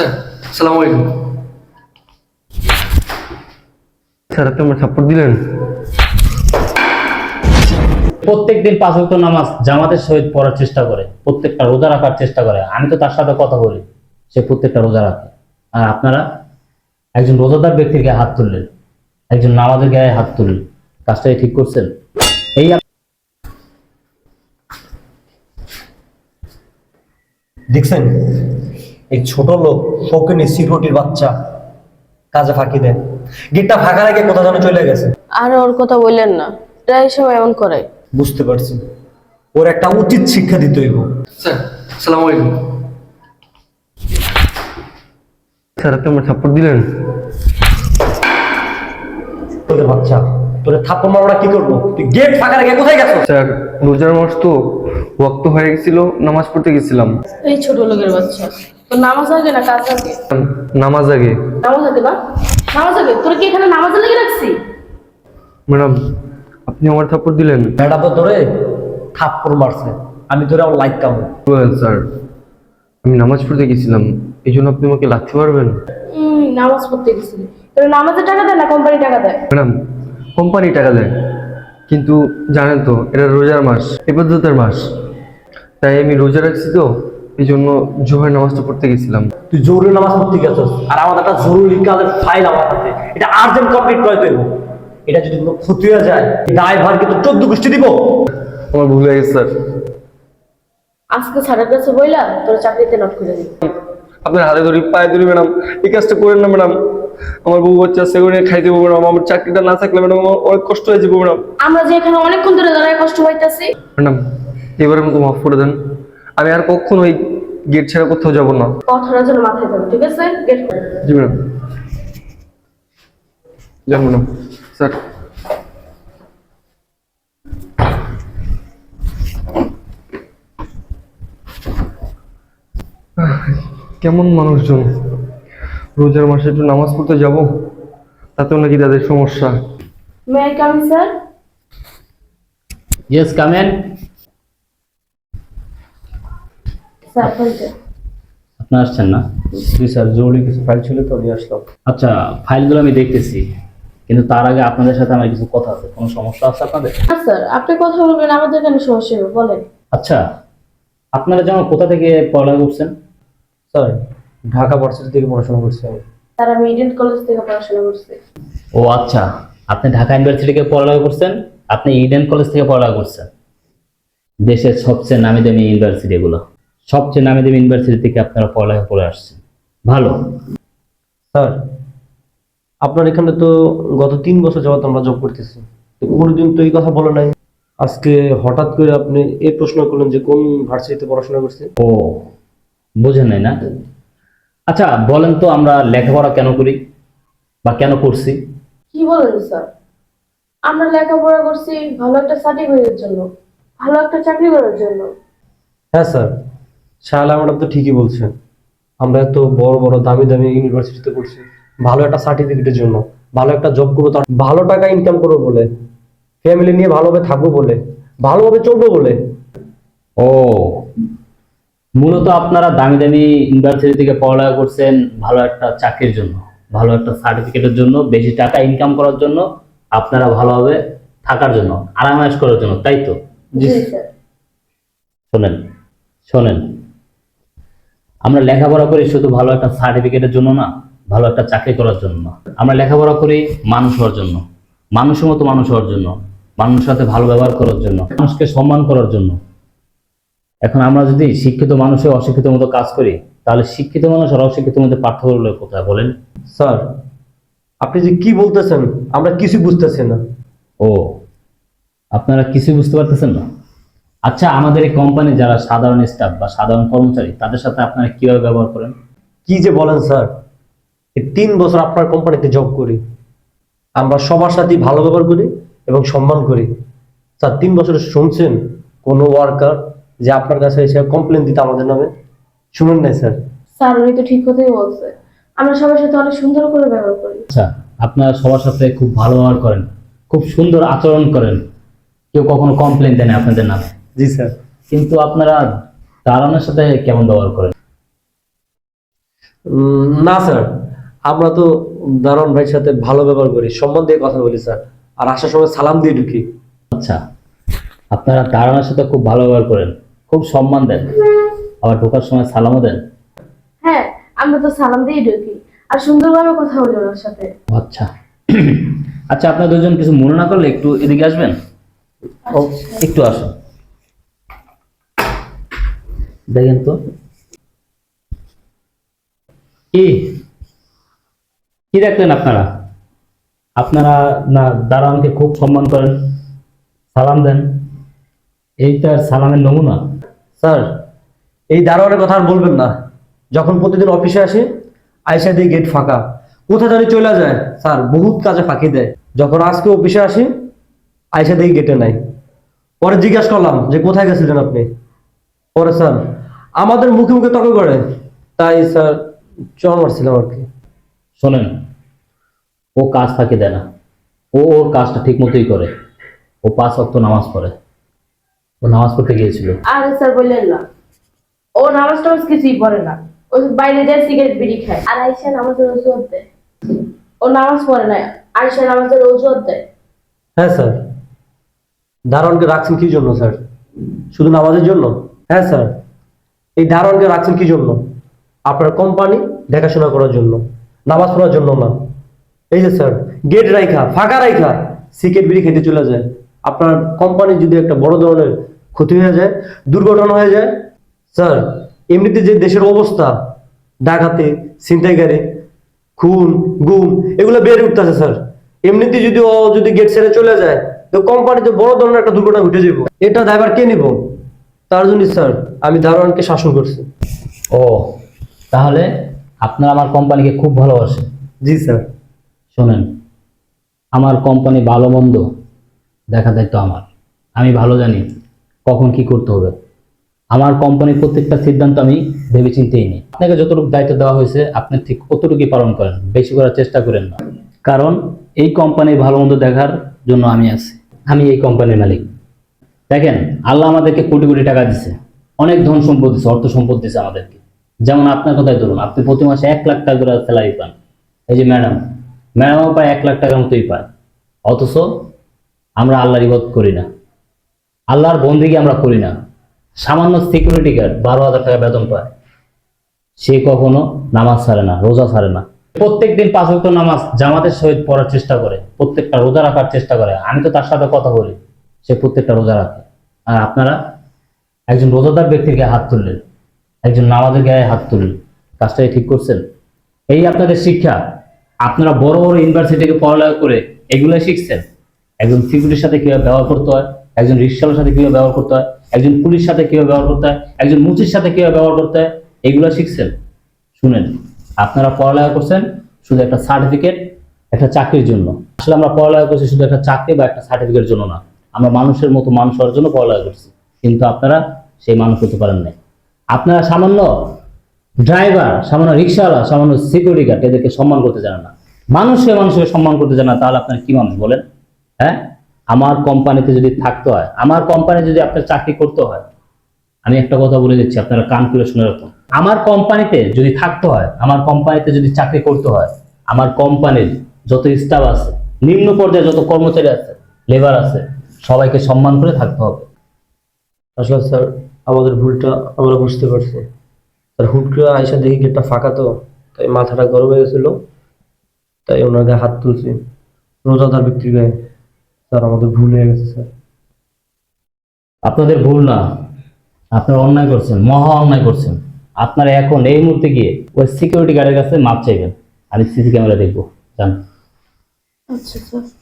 Sir সালাম আলাইকুম sir আপনি আমার সাপোর্ট দিলেন? প্রত্যেকদিন পাঁচ ওয়াক্ত নামাজ জামাতের সহিত পড়ার চেষ্টা করে প্রত্যেকটা রোজা রাখার চেষ্টা করে। আমি তো তার সাথে কথা বলি সে প্রত্যেকটা রোজা রাখে। আর আপনারা একজন রোজাদার ব্যক্তির গায়ে হাত তুললেন একজন নামাজের গায়ে হাত তুললেন। কাজটা ঠিক করছেন? এই দেখছেন? এই ছোট লোক শৌখিনী সিকিউরিটির বাচ্চা কাজে ফাঁকি দেয়। গেটটা ফাঁকা রেখে কোথা যেন চলে গেছে। আর ওর কথা বললেন না। প্রায় সময় এমন করে। বুঝতে পারছি। ওর একটা উচিত শিক্ষা দিতে হইব। স্যার সালাম আলাইকুম। স্যার আপনি আমার সাপোর্ট দিলেন? তোদের বাচ্চা তোরে থাপ্পড় মারোটা কি করব? তুই গেট ফাঁকা রেখে কোথায় গেছো? স্যার রোজার মাস তো ওয়াক্ত হয়ে গেছিল নামাজ পড়তে গেছিলাম। এই ছোট লোকের বাচ্চা। নামাজ আগে না কাজ আগে? নামাজ আগে। নামাজ আগে না? নামাজ আগে? তোর কি এখানে নামাজ লেগে রাখছি? ম্যাডাম আপনি আমার সাপোর্ট দিলেন। ম্যাডাম তো ধরে থাপ্পড় মারছে আমি ধরে আমার কামড়। বলেন স্যার আমি নামাজ পড়তে গেছিলাম। এই জন্য আপনি আমাকে লাগতে পারবেন? নামাজ পড়তে গেছিলি। তোর নামাজের টাকা দেয় না কোম্পানি টাকা দেয়? ম্যাডাম কোম্পানি টাকা দেয়। কিন্তু জানেন তো এটা রোজার মাস এবাদতের মাস। তাই আমি রোজা রাখছি তো। এই জন্য জোহর নামাজটা পড়তে গেছিলাম। তুই জরুরি নামাজ পড়তে গেছস আর আমাদের একটা জরুরি কাজের ফাইল আমার হাতে। এটা আর্জেন্ট কমপ্লিট করে দেব। এটা যদি কোনো ক্ষতি হয়ে যায় ড্রাইভার কিন্তু চোদ্দ গোষ্ঠী দিব। আমার ভুল হয়ে গেছে স্যার। আজকে স্যারের কাছে বইলা তোর চাকরিতে নোট করে দিবি আপনার হাতে ধরি পায়ে ধরি ম্যাডাম এই কাজটা করেন না ম্যাডাম। আমার বউ বাচ্চা সেগুলো খাই দেবো ম্যাডাম। আমার চাকরিটা না থাকলে ম্যাডাম আমার অনেক কষ্ট হয়ে যাব ম্যাডাম। আমরা যে এখানে অনেকক্ষণ ধরে দাঁড়ায় কষ্ট পাইতাছি। ম্যাডাম এবারের মতো মাফ করে দেন। আমি আর কখনো ওই গেট ছাড়া কোথাও যাব না। কথাটা যেন মাথায় ঠিক আছে? গেট করে জি ম্যাডাম। যান ম্যাডাম। স্যার। কেমন মানুষজন? রোজার মাসে একটু নামাজ পড়তে যাব? তাতেও নাকি তাদের সমস্যা। May I come sir yes come in sir আপনি আসছেন না? জি স্যার জরুরি কিছু ফাইল ছিল তো নিয়ে আসলাম। আচ্ছা ফাইলগুলো আমি দেখতেছি কিন্তু তার আগে আপনাদের সাথে আমার কিছু কথা আছে। কোনো সমস্যা আছে আপনাদের? না স্যার আপনি কথা বলবেন আমাদের কেন সমস্যা হবে বলেন। আচ্ছা আপনারা যেমন কোথা থেকে পড়ালেখা করছেন? স্যার ঢাকা ভার্সিটি থেকে পড়াশোনা করছি আমি। স্যার আমি কলেজ থেকে পড়াশোনা করছি। ও আচ্ছা আপনি ঢাকা ইউনিভার্সিটি থেকে পড়ালেখা করছেন আপনি ইডেন কলেজ থেকে পড়ালেখা করছেন। দেশের সবচেয়ে নামি দামি ইউনিভার্সিটি এগুলো। সবচেয়ে নামি দামি ইউনিভার্সিটি থেকে আপনারা পড়ালেখা করে আসছেন। ভালো। স্যার আপনার এখানে তো গত তিন বছর যাবত আমরা জব করতেছি। তো কোনোদিন তো এই কথা বলে নাই। আজকে হঠাৎ করে আপনি এই প্রশ্ন করলেন যে কোন ভার্সিটিতে পড়াশোনা করছে ও বুঝেন নাই না। আচ্ছা বলেন তো আমরা লেখাপড়া কেন করি বা কেন করছি? কি বলেন স্যার? আমরা লেখাপড়া করছি ভালো একটা সার্টিফিকেটের জন্য ভালো একটা চাকরি করার জন্য। হ্যাঁ স্যার। শাহলা ম্যাডাম তো ঠিকই বলছেন। আমরা এত বড় বড় দামি দামি ইউনিভার্সিটিতে পড়ছি। ভালো একটা সার্টিফিকেটের জন্য ভালো একটা জব করব তার ভালো টাকা ইনকাম করব বলে ফ্যামিলি নিয়ে ভালোভাবে থাকব বলে ভালোভাবে চলবো বলে। ও মূলত আপনারা দামি দামি ইউনিভার্সিটি থেকে পড়ালেখা করছেন ভালো একটা চাকরির জন্য ভালো একটা সার্টিফিকেটের জন্য বেশি টাকা ইনকাম করার জন্য আপনারা ভালোভাবে থাকার জন্য আরামায়াস করার জন্য তাই তো? জি শোনেন শোনেন। আমরা লেখাপড়া করি শুধু ভালো একটা সার্টিফিকেটের জন্য না ভালো একটা চাকরি করার জন্য আমরা লেখাপড়া করি মানুষ হওয়ার জন্য মানুষের মতো মানুষ হওয়ার জন্য মানুষের সাথে ভালো ব্যবহার করার জন্য মানুষকে সম্মান করার জন্য। এখন আমরা যদি শিক্ষিত মানুষে অশিক্ষিত মতো কাজ করি তাহলে শিক্ষিত মানুষ আর অশিক্ষিত মধ্যে পার্থক্য হলো কোথায় বলেন? স্যার আপনি যে কি বলতেছেন আমরা কিছু বুঝতেছি না। ও আপনারা কিছু বুঝতে পারতেছেন না? আচ্ছা আমাদের এই কোম্পানি যারা সাধারণ স্টাফ বা সাধারণ কর্মচারী তাদের সাথে আপনারা কীভাবে ব্যবহার করেন? কি যে বলেন স্যার? এই তিন বছর আপনার কোম্পানিতে জব করি। আমরা সবার সাথেই ভালো ব্যবহার করি এবং সম্মান করি। স্যার তিন বছর শুনছেন কোনো ওয়ার্কার যে আপনার কাছে এসে কমপ্লেন দিতে আমাদের নামে? শুনুন নাই স্যার। স্যার উনি তো ঠিক কথাই বলছে। আমরা সবার সাথে অনেক সুন্দর করে ব্যবহার করি। আচ্ছা আপনারা সবার সাথে খুব ভালো ব্যবহার করেন খুব সুন্দর আচরণ করেন। কেউ কখনো কমপ্লেন দেন না আপনাদের নামে। জি স্যার। কিন্তু আপনারা দাঁড়ানোর সাথে কেমন ব্যবহার করেন? উম, না স্যার। আমরা তো দারোয়ান ভাইয়ের সাথে ভালো ব্যবহার করি। সম্মান দিয়ে কথা বলি স্যার। আর আসার সময় সালাম দিয়ে ঢুকি। আচ্ছা আপনারা দাঁড়ানোর সাথে খুব ভালো ব্যবহার করেন। খুব সম্মান দেন। আবার ঢোকার সময় সালামও দেন। হ্যাঁ আমরা তো সালাম দিয়ে ঢুকি। আর সুন্দরভাবে কথা বলি ওনার সাথে। আচ্ছা। আচ্ছা আপনার দুজন কিছু মনে না করলে একটু এদিকে আসবেন? একটু আসুন। দেখেন তো। কি? কি দেখলেন আপনারা? আপনারা না দারোয়ানকে খুব সম্মান করেন, সালাম দেন। এইটার সালামের নমুনা। স্যার, এই দারোয়ানের কথা আর বলবেন না। যখন প্রতিদিন অফিসে আসি আয়সা দিয়ে গেট ফাঁকা। কোথায় জানি চলে যায়। স্যার, বহুত কাজে ফাঁকি দেয়। যখন আজকে অফিসে আসি আয়সা দিয়ে গেটে নাই। পরে জিজ্ঞাসা করলাম যে কোথায় গেছিলেন আপনি? পরে স্যার আমাদের মুখে মুখে তর্ক করে। তাই স্যার চর মারছিলাম আর কি। শোনেন ও কাজ থাকে দেয় না। ও ওর কাজটা ঠিক মতোই করে। ও পাঁচ অক্ত নামাজ পড়ে। ও নামাজ পড়তে গিয়েছিল। আর স্যার বললেন না। ও নামাজ টামাজ কিছুই পড়ে না। ও বাইরে যায় সিগারেট বিড়ি খায়। আর আইসা নামাজের অজুহাত দেয়। ও নামাজ পড়ে না। আইসা নামাজের অজুহাত দেয়। হ্যাঁ স্যার। দারোয়ানকে রাখছেন কি জন্য স্যার? শুধু নামাজের জন্য? হ্যাঁ স্যার। এই দারোয়ানকে রাখছেন কি জন্য? আপনার কোম্পানি দেখাশোনা করার জন্য, নামাজ পড়ার জন্য না। এই যে স্যার গেট রাইখা, ফাঁকা রাইখা সিকেট বিড়ি খেতে চলে যায়। আপনার কোম্পানি যদি একটা বড় ধরনের ক্ষতি হয়ে যায়, দুর্ঘটনা হয়ে যায় স্যার এমনিতে যে দেশের অবস্থা, ডাকাতে, ছিনতাইকারী, খুন, গুম, এগুলো বেড়ে উঠতেছে স্যার এমনিতে যদি ও যদি গেট ছেড়ে চলে যায়, তো কোম্পানিতে বড় ধরনের একটা দুর্ঘটনা ঘটে যাব এটা ড্রাইভার কে নিব? তার জন্য স্যার আমি দারোয়ানকে শাসন করছি। ও তাহলে আপনারা আমার কোম্পানিকে খুব ভালোবাসেন জি স্যার। শোনেন আমার কোম্পানি ভালো মন্দ দেখা দায়িত্ব আমার। আমি ভালো জানি কখন কি করতে হবে। আমার কোম্পানির প্রত্যেকটা সিদ্ধান্ত আমি ভেবে চিন্তেই নিই। আপনাকে যতটুকু দায়িত্ব দেওয়া হয়েছে আপনি ঠিক কতটুকুই পালন করেন বেশি করার চেষ্টা করেন না। কারণ এই কোম্পানির ভালো মন্দ দেখার জন্য আমি আছি। আমি এই কোম্পানির মালিক। দেখেন, আল্লাহ আমাদেরকে কোটি কোটি টাকা দিছে। অনেক ধন সম্পদ দিচ্ছে অর্থ সম্পদ দিচ্ছে আমাদেরকে। যেমন আপনার কথাই ধরুন, আপনি প্রতি মাসে এক লাখ টাকা করে স্যালারি পান। এই যে ম্যাডাম ম্যাডামও প্রায় এক লাখ টাকার মতোই পায়। অথচ আমরা আল্লাহর ইবাদত করি না। আল্লাহর বন্দিকে আমরা করি না। সামান্য সিকিউরিটি গার্ড বারো হাজার টাকা বেতন পায়। সে কখনো নামাজ ছাড়ে না, রোজা ছাড়ে না। প্রত্যেক দিন পাঁচ নামাজ জামাতের সহিত পড়ার চেষ্টা করে, প্রত্যেকটা রোজা রাখার চেষ্টা করে। আমি তো তার সাথে কথা বলি। সে প্রত্যেকটা রোজা রাখে। আর আপনারা একজন রোজাদার ব্যক্তির গায়ে হাত তুললেন, একজন নামাজের গায়ে হাত তুললেন, কাজটাই ঠিক করছেন। এই আপনাদের শিক্ষা, আপনারা বড় বড় ইউনিভার্সিটিকে পড়ালেখা করে এগুলো শিখছেন। একজন সিকিউরিটির সাথে কীভাবে ব্যবহার করতে হয়, একজন রিক্সাওয়ালার সাথে কীভাবে ব্যবহার করতে হয়, একজন পুলিশ সাথে কীভাবে ব্যবহার করতে হয়, একজন মুচির সাথে কীভাবে ব্যবহার করতে হয় এগুলো শিখছেন। শুনেন, আপনারা পড়ালেখা করছেন শুধু একটা সার্টিফিকেট, একটা চাকরির জন্য। আসলে আমরা পড়ালেখা করছি শুধু একটা চাকরি বা একটা সার্টিফিকেটের জন্য না। আমরা মানুষের মতো মানুষ হওয়ার জন্য পড়ালেখা করছি। কিন্তু আপনারা সেই মানুষ হতে পারেন নাই। আপনারা সামান্য ড্রাইভার সামান্য রিক্সাওয়ালা সামান্য সিকিউরিটি গার্ড এদেরকে সম্মান করতে জানে না। মানুষকে মানুষকে সম্মান করতে জানে তাহলে আপনার কি মানুষ বলেন? হ্যাঁ? আমার কোম্পানিতে যদি থাকতে হয়, আমার কোম্পানি যদি আপনার চাকরি করতে হয়, আমি একটা কথা বলে দিচ্ছি, আপনারা কান খুলে শুনে রাখুন। আমার কোম্পানিতে যদি থাকতে হয়, আমার কোম্পানিতে যদি চাকরি করতে হয়, আমার কোম্পানির যত স্টাফ আছে, নিম্ন পর্যায়ে যত কর্মচারী আছে লেবার আছে সবাইকে সম্মান করে থাকতে হবে। আসলে স্যার আমাদের ভুলটা আমরা বুঝতে পারছি। স্যার হুট করে আয়সা দেখি গেটটা ফাঁকা তো, তাই মাথাটা গরম হয়ে গেছিল, তাই ওনার গায়ে হাত তুলছি। রোজাদার ব্যক্তির গায়ে। স্যার, আমাদের ভুল হয়ে গেছে, স্যার। আপনাদের ভুল না, আপনারা অন্যায় করছেন, মহা অন্যায় করছেন। আপনারা এখন এই মুহূর্তে গিয়ে ওই সিকিউরিটি গার্ডের কাছে মাপ চাইবেন। আমি সিসি ক্যামেরা দেখব। জান আচ্ছা স্যার।